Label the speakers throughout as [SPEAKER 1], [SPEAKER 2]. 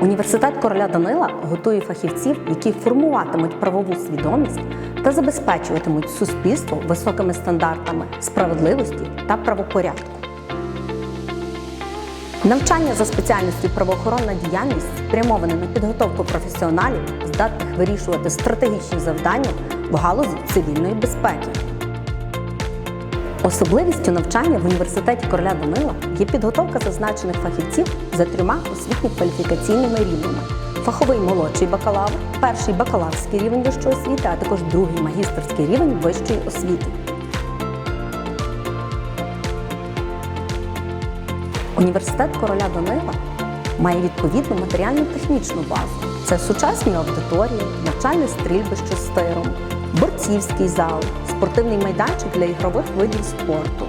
[SPEAKER 1] Університет короля Данила готує фахівців, які формуватимуть правову свідомість та забезпечуватимуть суспільство високими стандартами справедливості та правопорядку. Навчання за спеціальністю правоохоронна діяльність спрямоване на підготовку професіоналів, здатних вирішувати стратегічні завдання в галузі цивільної безпеки. Особливістю навчання в університеті короля Данила є підготовка зазначених фахівців за трьома освітньо-кваліфікаційними рівнями: фаховий молодший бакалавр, перший бакалаврський рівень вищої освіти, а також другий магістерський рівень вищої освіти. Університет короля Данила має відповідну матеріально-технічну базу. Це сучасні аудиторії, навчальне стрільбище з тиром, борцівський зал, спортивний майданчик для ігрових видів спорту,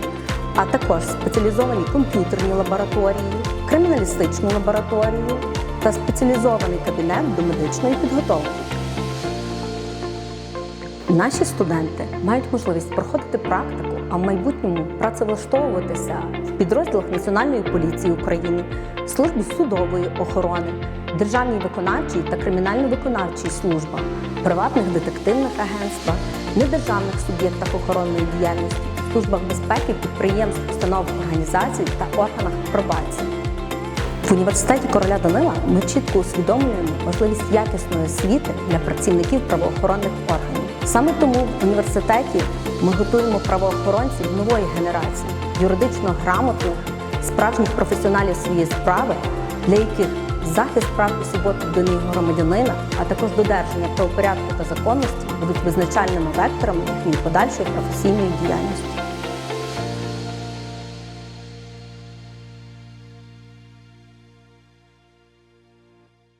[SPEAKER 1] а також спеціалізовані комп'ютерні лабораторії, криміналістичну лабораторію та спеціалізований кабінет до медичної підготовки. Наші студенти мають можливість проходити практику, а в майбутньому працевлаштовуватися в підрозділах Національної поліції України, службі судової охорони, державній виконавчій та кримінально-виконавчій службах, приватних детективних агентствах, недержавних суб'єктах охоронної діяльності, службах безпеки, підприємств, установ організацій та органах пробації. В університеті короля Данила ми чітко усвідомлюємо важливість якісної освіти для працівників правоохоронних органів. Саме тому в університеті ми готуємо правоохоронців нової генерації, юридично грамотних, справжніх професіоналів своєї справи, для яких захист прав і свобод людини громадянина, а також додержання правопорядку та законності будуть визначальними векторами їхньої подальшої професійної діяльності.